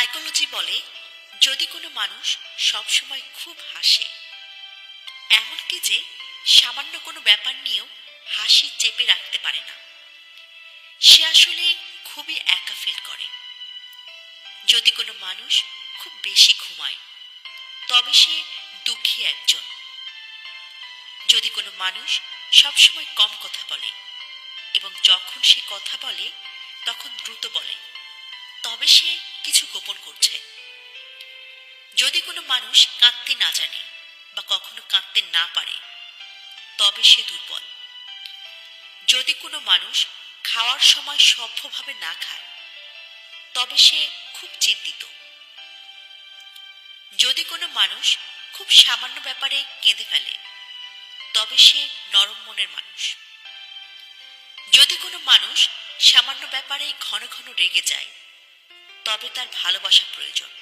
Psychology বলে, যদি কোনো মানুষ সবসময় খুব হাসে, এমনকি যে সামান্য কোনো ব্যাপার নিয়েও হাসি চেপে রাখতে পারে না। সে আসলে খুবই একা ফিল করে। যদি কোনো মানুষ খুব বেশি ঘুমায়, তবে সে দুঃখী একজন। যদি কোনো মানুষ সবসময় কম কথা বলে এবং যখন সে কথা বলে, তখন দ্রুত বলে। তবে সে কিছু গোপন করছে। যদি কোনো মানুষ কাঁদতে না জানে বা কখনো কাঁদতে না পারে, তবে সে দুর্বল। যদি কোনো মানুষ খাওয়ার সময় সভ্যভাবে না খায়, তবে সে খুব চিন্তিত। যদি কোনো মানুষ খুব সামান্য ব্যাপারে কেঁদে ফেলে, তবে সে নরম মনের মানুষ। যদি কোনো মানুষ সামান্য ব্যাপারে ঘন ঘন রেগে যায় তবে তার ভালোবাসা প্রয়োজন।